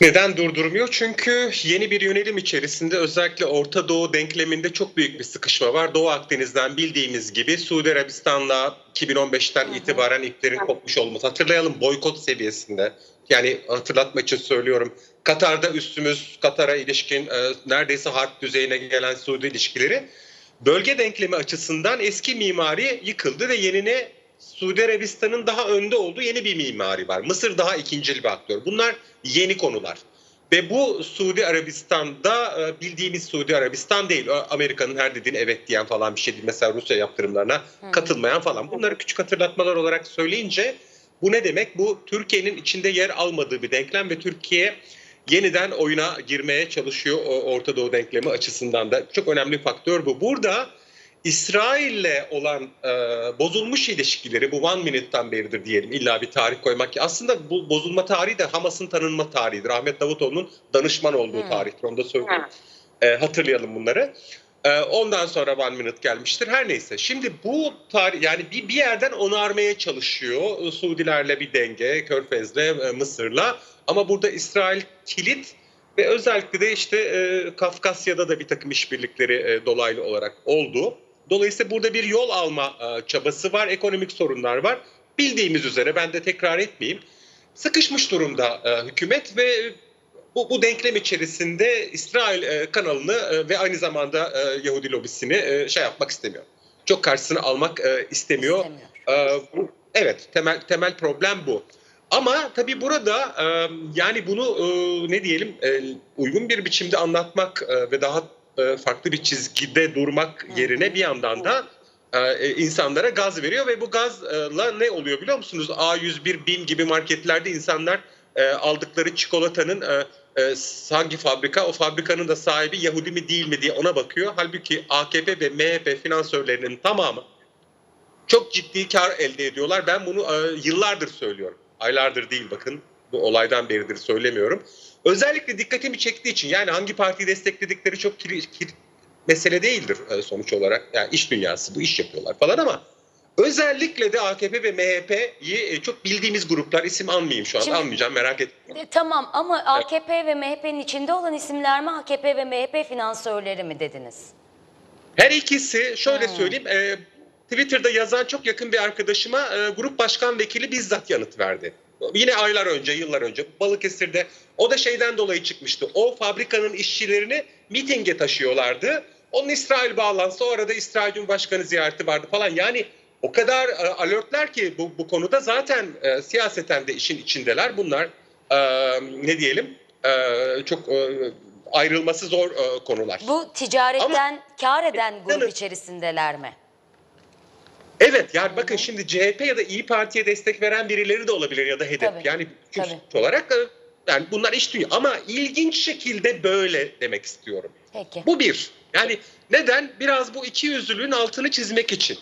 Neden durdurmuyor? Çünkü yeni bir yönelim içerisinde özellikle Orta Doğu denkleminde çok büyük bir sıkışma var. Doğu Akdeniz'den bildiğimiz gibi Suudi Arabistan'la 2015'ten itibaren iplerin kopmuş olması. Hatırlayalım boykot seviyesinde. Yani hatırlatmak için söylüyorum. Katar'da üstümüz Katar'a ilişkin e, neredeyse harp düzeyine gelen Suudi ilişkileri bölge denklemi açısından eski mimari yıkıldı ve yenine Suudi Arabistan'ın daha önde olduğu yeni bir mimari var. Mısır daha ikincil bir aktör. Bunlar yeni konular. Ve bu Suudi Arabistan'da e, bildiğimiz Suudi Arabistan değil. Amerika'nın her dediğine evet diyen falan bir şey değil. Mesela Rusya yaptırımlarına katılmayan falan. Bunları küçük hatırlatmalar olarak söyleyince bu ne demek? Bu Türkiye'nin içinde yer almadığı bir denklem ve Türkiye yeniden oyuna girmeye çalışıyor o Orta Doğu denklemi açısından da. Çok önemli faktör bu. Burada İsrail'le olan e, bozulmuş ilişkileri bu one minute'tan beridir diyelim illa bir tarih koymak ki aslında bu bozulma tarihi de Hamas'ın tanınma tarihidir. Ahmet Davutoğlu'nun danışman olduğu Hmm. tarihtir onu da söyleyeyim. E, hatırlayalım bunları. E, ondan sonra one minute gelmiştir. Her neyse. Şimdi bu tarih yani bir, bir yerden onarmaya çalışıyor. E, Suudilerle bir denge, Körfez'le, e, Mısır'la. Ama burada İsrail kilit ve özellikle de işte e, Kafkasya'da da bir takım işbirlikleri e, dolaylı olarak oldu. Dolayısıyla burada bir yol alma e, çabası var, ekonomik sorunlar var. Bildiğimiz üzere ben de tekrar etmeyeyim. Sıkışmış durumda e, hükümet ve bu, bu denklem içerisinde İsrail e, kanalını ve aynı zamanda Yahudi lobisini şey yapmak istemiyor. Çok karşısına almak istemiyor. İstemiyor. Evet temel temel problem bu. Ama tabii burada yani bunu ne diyelim uygun bir biçimde anlatmak ve daha e, farklı bir çizgide durmak yerine bir yandan da e, insanlara gaz veriyor ve bu gazla ne oluyor biliyor musunuz? A101, BİM gibi marketlerde insanlar e, aldıkları çikolatanın e, e, hangi fabrika, o fabrikanın da sahibi Yahudi mi değil mi diye ona bakıyor. Halbuki AKP ve MHP finansörlerinin tamamı çok ciddi kar elde ediyorlar. Ben bunu e, yıllardır söylüyorum. Aylardır değil bakın. Bu olaydan beridir söylemiyorum. Özellikle dikkatimi çektiği için yani hangi partiyi destekledikleri çok kiri, kir- mesele değildir e, sonuç olarak. Yani iş dünyası bu iş yapıyorlar falan ama özellikle de AKP ve MHP'yi e, çok bildiğimiz gruplar isim anmayayım şu an Şimdi- anmayacağım merak etmeyin. E, Tamam ama AKP ve MHP'nin içinde olan isimler mi AKP ve MHP finansörleri mi dediniz? Her ikisi şöyle Hmm. söyleyeyim e, Twitter'da yazan çok yakın bir arkadaşıma e, grup başkan vekili bizzat yanıt verdi. Yine aylar önce, yıllar önce Balıkesir'de o da şeyden dolayı çıkmıştı. O fabrikanın işçilerini mitinge taşıyorlardı. Onun İsrail bağlantısı o arada İsrail Cumhurbaşkanı ziyareti vardı falan. Yani o kadar e, alertler ki bu, bu konuda zaten e, siyaseten de işin içindeler. Bunlar e, ne diyelim e, çok e, ayrılması zor e, konular. Bu ticaretten kar eden grup Evet. içerisindeler mi? Evet yani bakın şimdi CHP ya da İyi Parti'ye destek veren birileri de olabilir ya da HDP. Tabii, Yani tabii. olarak e, yani bunlar iş dünya ama ilginç şekilde böyle demek istiyorum. Peki. Bu bir. Yani neden? Biraz bu iki yüzlülüğün altını çizmek için.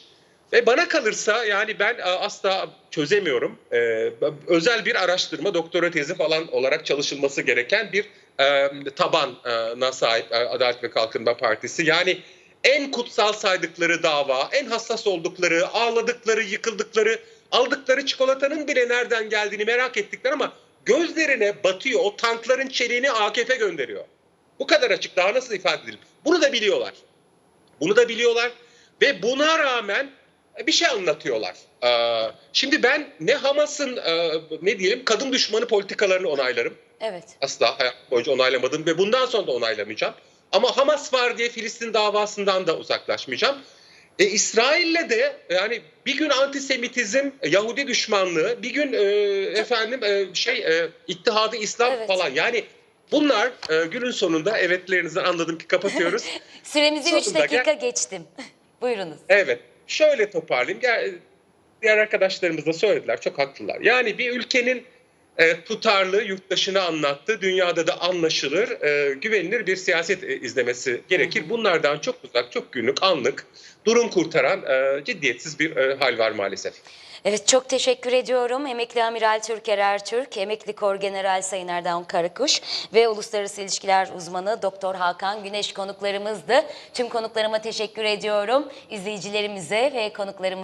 Ve bana kalırsa yani ben e, asla çözemiyorum. Ee, özel bir araştırma, doktora tezi falan olarak çalışılması gereken bir e, tabana sahip e, Adalet ve Kalkınma Partisi. Yani en kutsal saydıkları dava, en hassas oldukları, ağladıkları, yıkıldıkları, aldıkları çikolatanın bile nereden geldiğini merak ettikleri ama gözlerine batıyor. O tankların çeliğini AKP gönderiyor. Bu kadar açık. Daha nasıl ifade edilir? Bunu da biliyorlar. Bunu da biliyorlar ve buna rağmen bir şey anlatıyorlar. Ee, Şimdi ben ne Hamas'ın e, ne diyelim kadın düşmanı politikalarını onaylarım. Evet. Asla hayat boyunca onaylamadım ve bundan sonra da onaylamayacağım. Ama Hamas var diye Filistin davasından da uzaklaşmayacağım. E, İsrail'le de yani bir gün antisemitizm, Yahudi düşmanlığı, bir gün e, efendim e, şey e, İttihadı İslam Evet. falan yani bunlar e, günün sonunda evetlerinizden anladım ki kapatıyoruz. Süremizi 3 Sonunda dakika gel- geçtim. Buyurunuz. Evet. Şöyle toparlayayım. Gel- Diğer arkadaşlarımız da söylediler. Çok haklılar. Yani bir ülkenin e, tutarlı yurttaşını anlattı. Dünyada da anlaşılır, e, güvenilir bir siyaset e, izlemesi gerekir. Bunlardan çok uzak, çok günlük, anlık, durum kurtaran e, ciddiyetsiz bir e, hal var maalesef. Evet çok teşekkür ediyorum. Emekli Amiral Türker Ertürk, Emekli Kor General Sayın Erdoğan Karakuş ve Uluslararası İlişkiler Uzmanı Doktor Hakan Güneş konuklarımızdı. Tüm konuklarıma teşekkür ediyorum. İzleyicilerimize ve konuklarımıza